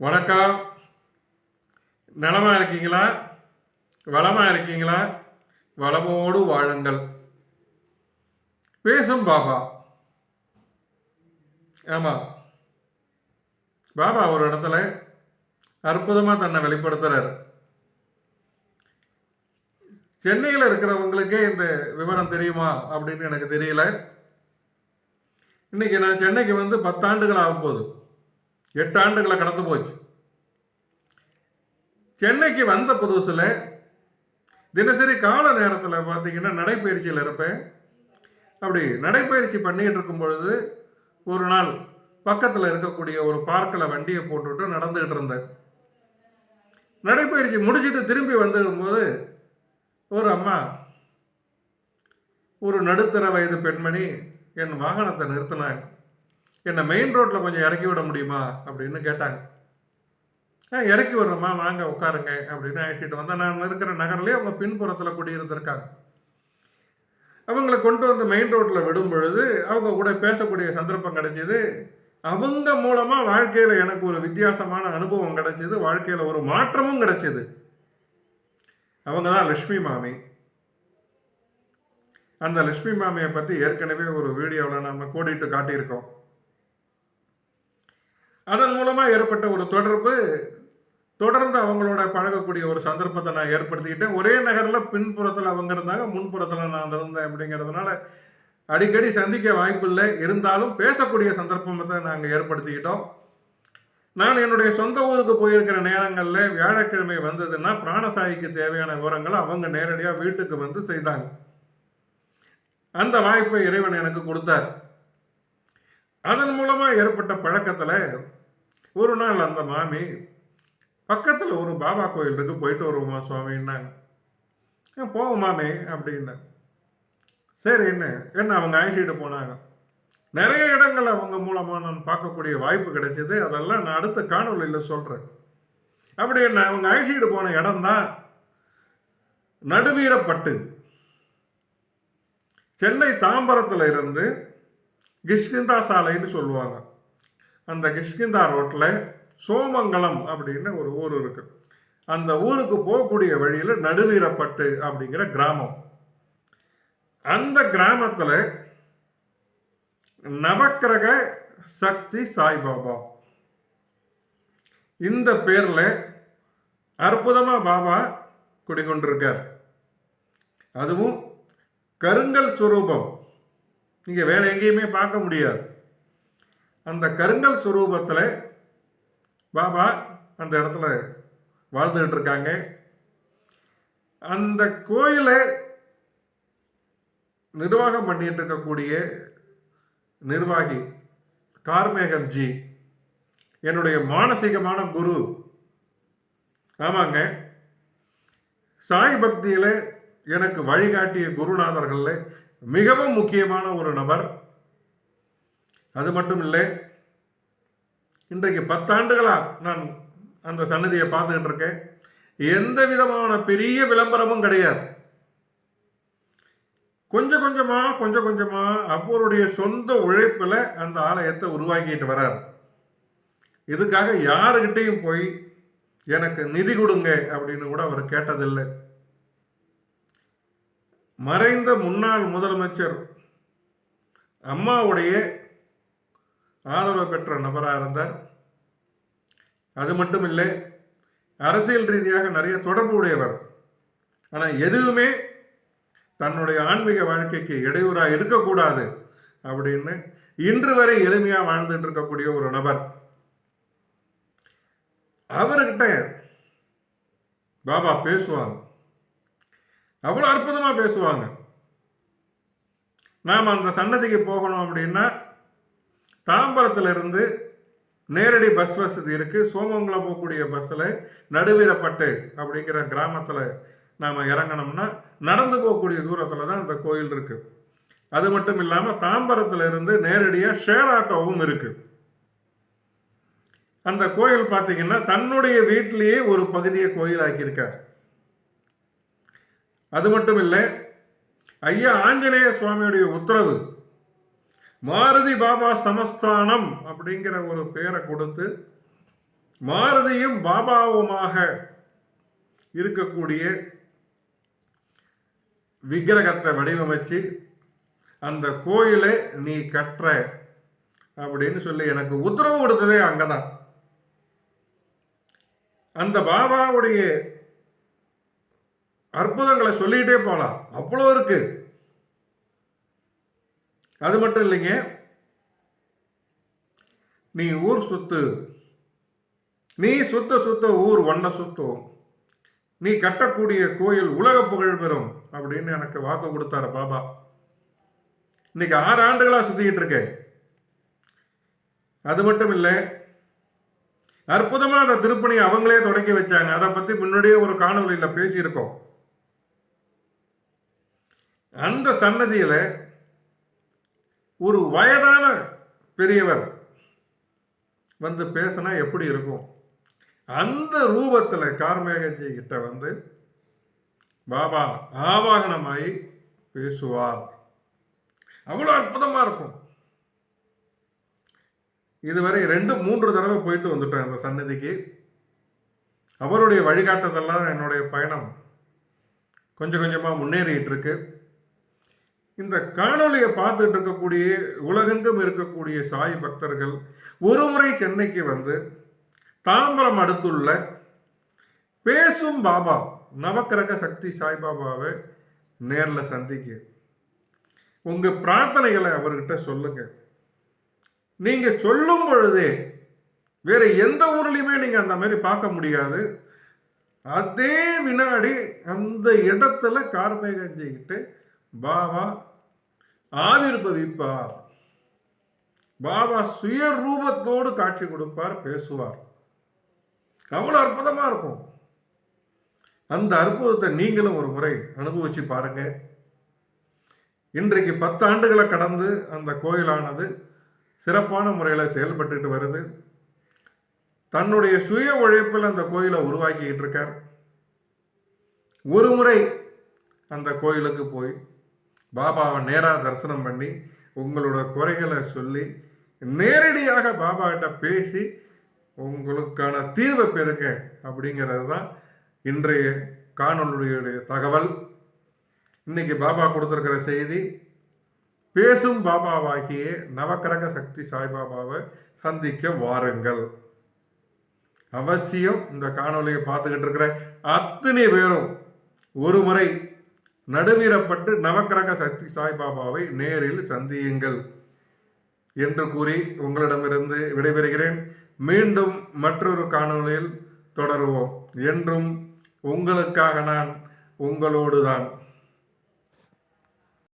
வணக்கம். நலமாக இருக்கீங்களா? வளமா இருக்கீங்களா? வளமோடு வாழுங்கள். பேசும் பாபா. ஆமாம் பாபா ஒரு இடத்துல அற்புதமாக தன்னை வெளிப்படுத்துகிறார் சென்னையில் இருக்கிறவங்களுக்கே இந்த விவரம் தெரியுமா அப்படின்னு எனக்கு தெரியல. இன்னைக்கு நான் சென்னைக்கு வந்து பத்தாண்டுகள் ஆகும் போகுது எட்டு ஆண்டுகளை கடந்து போச்சு. சென்னைக்கு வந்த புதுசில் தினசரி கால நேரத்தில் பார்த்தீங்கன்னா நடைப்பயிற்சியில் இருப்பேன். அப்படி நடைப்பயிற்சி பண்ணிக்கிட்டு இருக்கும் பொழுது ஒரு நாள் பக்கத்தில் இருக்கக்கூடிய ஒரு பார்க்கில் வண்டியை போட்டுவிட்டு நடந்துக்கிட்டு இருந்தேன். நடைப்பயிற்சி முடிச்சுட்டு திரும்பி வந்திருக்கும்போது ஒரு அம்மா ஒரு நடுத்தர வயது பெண்மணி என் வாகனத்தை நிறுத்தினாங்க. என்னை மெயின் ரோட்டில் கொஞ்சம் இறக்கி விட முடியுமா? அப்படின்னு கேட்டாங்க. ஆ இறக்கி விடுறோம்மா வாங்க உட்காருங்க அப்படின்னு அழைச்சிட்டு வந்தேன். நான் இருக்கிற நகர்லேயே அவங்க பின்புறத்தில் குடியிருந்திருக்காங்க. அவங்கள கொண்டு வந்து மெயின் ரோட்டில் விடும் பொழுது அவங்க கூட பேசக்கூடிய சந்தர்ப்பம் கிடைச்சிது. அவங்க மூலமாக வாழ்க்கையில் எனக்கு ஒரு வித்தியாசமான அனுபவம் கிடைச்சிது. வாழ்க்கையில் ஒரு மாற்றமும் கிடைச்சிது. அவங்க தான் லட்சுமி மாமி. அந்த லட்சுமி மாமியை பற்றி ஏற்கனவே ஒரு வீடியோவில் நம்ம கூடிட்டு காட்டியிருக்கோம். அதன் மூலமாக ஏற்பட்ட ஒரு தொடர்பு தொடர்ந்து அவங்களோட பழகக்கூடிய ஒரு சந்தர்ப்பத்தை நான் ஏற்படுத்திக்கிட்டேன். ஒரே நகரில் பின்புறத்தில் அவங்க இருந்தாங்க முன்புறத்தில் நான் இருந்தேன் அப்படிங்கிறதுனால அடிக்கடி சந்திக்க வாய்ப்பில்லை. இருந்தாலும் பேசக்கூடிய சந்தர்ப்பத்தை நாங்கள் ஏற்படுத்திக்கிட்டோம். நான் என்னுடைய சொந்த ஊருக்கு போயிருக்கிற நேரங்களில் வியாழக்கிழமை வந்ததுன்னா பிராணசாயிக்கு தேவையான விவரங்களை அவங்க நேரடியாக வீட்டுக்கு வந்து செய்தாங்க. அந்த வாய்ப்பை இறைவன் எனக்கு கொடுத்தார். அதன் மூலமாக ஏற்பட்ட பழக்கத்தில் ஒரு நாள் அந்த மாமி பக்கத்தில் ஒரு பாபா கோயில் இருக்கு போயிட்டு வருவோமா சுவாமின்னாங்க. போவோம் மாமி அப்படின்னா சரி என்ன என்ன அவங்க அழைச்சிட்டு போனாங்க. நிறைய இடங்கள் அவங்க மூலமாக நான் பார்க்கக்கூடிய வாய்ப்பு கிடைச்சது. அதெல்லாம் நான் அடுத்த காணொலியில் சொல்கிறேன் அப்படி என்ன அவங்க அழைச்சிட்டு போன இடம்தான் நடுவீரப்பட்டு. சென்னை தாம்பரத்தில் இருந்து கிஷ்கிந்தா சாலைன்னு சொல்லுவாங்க. அந்த கிஷ்கிந்தா ரோட்டில் சோமங்கலம் அப்படின்னு ஒரு ஊர் இருக்கு. அந்த ஊருக்கு போகக்கூடிய வழியில் நடுவீரப்பட்டு அப்படிங்கிற கிராமம். அந்த கிராமத்தில் நவக்கிரக சக்தி சாய்பாபா. இந்த பேரில் அற்புதமாக பாபா குடிகொண்டிருக்கார். அதுவும் கருங்கல் சுரூபம். நீங்கள் வேற எங்கேயுமே பார்க்க முடியாது. அந்த கருங்கல் சுரூபத்தில் பாபா அந்த இடத்துல வாழ்ந்துகிட்டு இருக்காங்க. அந்த கோயிலை நிர்வாகம் பண்ணிட்டு இருக்கக்கூடிய நிர்வாகி கார்மேகம் ஜி என்னுடைய மானசீகமான குரு. ஆமாங்க. சாய் பக்தியில் எனக்கு வழிகாட்டிய குருநாதர்களில் மிகவும் முக்கியமான ஒரு நபர். அது மட்டும் இல்லை இன்றைக்கு பத்தாண்டுகளாக நான் அந்த சன்னதியை பார்த்துக்கிட்டு இருக்கேன். எந்த விதமான பெரிய விளம்பரமும் கிடையாது. கொஞ்சம் கொஞ்சமாக கொஞ்சம் கொஞ்சமாக அவருடைய சொந்த உழைப்பில் அந்த ஆலயத்தை உருவாக்கிட்டு வரார். இதுக்காக யாருக்கிட்டையும் போய் எனக்கு நிதி கொடுங்க அப்படின்னு கூட அவர் கேட்டதில்லை. மறைந்த முன்னாள் முதலமைச்சர் அம்மாவுடைய ஆதரவு பெற்ற நபராக இருந்தார். அது மட்டும் இல்லை அரசியல் ரீதியாக நிறைய தொடர்பு உடையவர். ஆனால் எதுவுமே தன்னுடைய ஆன்மீக வாழ்க்கைக்கு இடையூறாக இருக்கக்கூடாது அப்படின்னு இன்று வரை எளிமையாக வாழ்ந்துட்டு இருக்கக்கூடிய ஒரு நபர். அவர்கிட்ட பாபா பேசுவாங்க. அவ்வளோ அற்புதமாக பேசுவாங்க. நாம் அந்த சன்னதிக்கு போகணும் அப்படின்னா தாம்பரத்திலிருந்து நேரடி பஸ் வசதி இருக்கு. சோமங்கலம் போகக்கூடிய பஸ்ஸில் நடுவீரப்பட்டு அப்படிங்கிற கிராமத்தில் நாம் இறங்கினோம்னா நடந்து போகக்கூடிய தூரத்தில் தான் அந்த கோயில் இருக்கு. அது மட்டும் இல்லாமல் தாம்பரத்திலிருந்து நேரடியாக ஷேர் ஆட்டோவும் இருக்கு. அந்த கோயில் பார்த்தீங்கன்னா தன்னுடைய வீட்டிலேயே ஒரு பகுதியை கோயிலாக்கியிருக்கார். அது மட்டும் இல்லை ஐயா ஆஞ்சநேய சுவாமியுடைய உத்தரவு மாருதி பாபா சமஸ்தானம் அப்படிங்கிற ஒரு பெயரை கொடுத்து மாருதியும் பாபாவுமாக இருக்கக்கூடிய விக்கிரகத்தை வடிவமைச்சு அந்த கோயிலை நீ கட்டுற அப்படின்னு சொல்லி எனக்கு உத்தரவு கொடுத்ததே அங்கதான். அந்த பாபாவுடைய அற்புதங்களை சொல்லிக்கிட்டே போகலாம் அவ்வளோ இருக்குது அது மட்டும் இல்லைங்க. நீ ஊர் சுத்து. நீ சுத்த சுத்த ஊர் வண்ண சுத்தும். நீ கட்டக்கூடிய கோயில் உலக புகழ் பெறும் அப்படின்னு எனக்கு வாக்கு கொடுத்தாரு பாபா. இன்னைக்கு ஆறு ஆண்டுகளா சுத்திக்கிட்டு இருக்கேன். அது மட்டும் இல்லை அற்புதமா அந்த திருப்பணியை அவங்களே தொடங்கி வச்சாங்க. அதை பத்தி முன்னாடியே ஒரு காணொலியில பேசியிருக்கோம். அந்த சன்னதியில ஒரு வயதான பெரியவர் வந்து பேசினா எப்படி இருக்கும்? அந்த ரூபத்தில் கார்மேகஜி கிட்ட வந்து பாபா ஆவாகனமாயி பேசுவார். அவ்வளோ அற்புதமாக இருக்கும். இதுவரை ரெண்டு மூன்று தடவை போயிட்டு வந்துட்டேன் அந்த சன்னதிக்கு அவருடைய வழிகாட்டுதெல்லாம் என்னுடைய பயணம் கொஞ்சம் கொஞ்சமாக முன்னேறிட்டு இருக்கு. இந்த காணொலியை பார்த்துட்டு இருக்கக்கூடிய உலகெங்கும் இருக்கக்கூடிய சாய் பக்தர்கள் ஒரு முறை சென்னைக்கு வந்து தாம்பரம் அடுத்துள்ள பேசும் பாபா நவக்கிரக சக்தி சாய்பாபாவை நேரில் சந்திக்க உங்கள் பிரார்த்தனைகளை அவர்கிட்ட சொல்லுங்க. நீங்கள் சொல்லும் பொழுதே வேற எந்த ஊர்லேயுமே நீங்கள் அந்த மாதிரி பார்க்க முடியாது. அதே வினாடி அந்த இடத்துல கார்மேகஞ்சிக்கிட்டு பாபா ஆவிர்பவிப்பார் பாபா சுய ரூபத்தோடு காட்சி கொடுப்பார் பேசுவார். அவ்வளவு அற்புதமா இருக்கும். அந்த அற்புதத்தை நீங்களும் ஒரு முறை அனுபவிச்சு பாருங்க. இன்றைக்கு பத்து ஆண்டுகளை கடந்து அந்த கோயிலானது சிறப்பான முறையில் செயல்பட்டுட்டு வருது. தன்னுடைய சுய உழைப்பில் அந்த கோயிலை உருவாக்கிக்கிட்டு இருக்கார். ஒரு முறை அந்த கோயிலுக்கு போய் பாபாவை நேராக தரிசனம் பண்ணி உங்களோட குறைகளை சொல்லி நேரடியாக பாபா கிட்ட பேசி உங்களுக்கான தீர்வை பெறுங்க அப்படிங்கிறது தான் இன்றைய காணொலியுடைய தகவல். இன்னைக்கு பாபா கொடுத்துருக்கிற செய்தி பேசும் பாபாவாகிய நவக்கிரக சக்தி சாய்பாபாவை சந்திக்க வாருங்கள். அவசியம் இந்த காணொலியை பார்த்துக்கிட்டு இருக்கிற அத்தனை பேரும் ஒரு முறை நடுவீரப்பட்டு நவக்கிரக சக்தி சாய்பாபாவை நேரில் சந்தியுங்கள் என்று கூறி உங்களிடமிருந்து விடைபெறுகிறேன். மீண்டும் மற்றொரு காணொலியில் தொடருவோம். என்றும் உங்களுக்காக நான் உங்களோடு தான்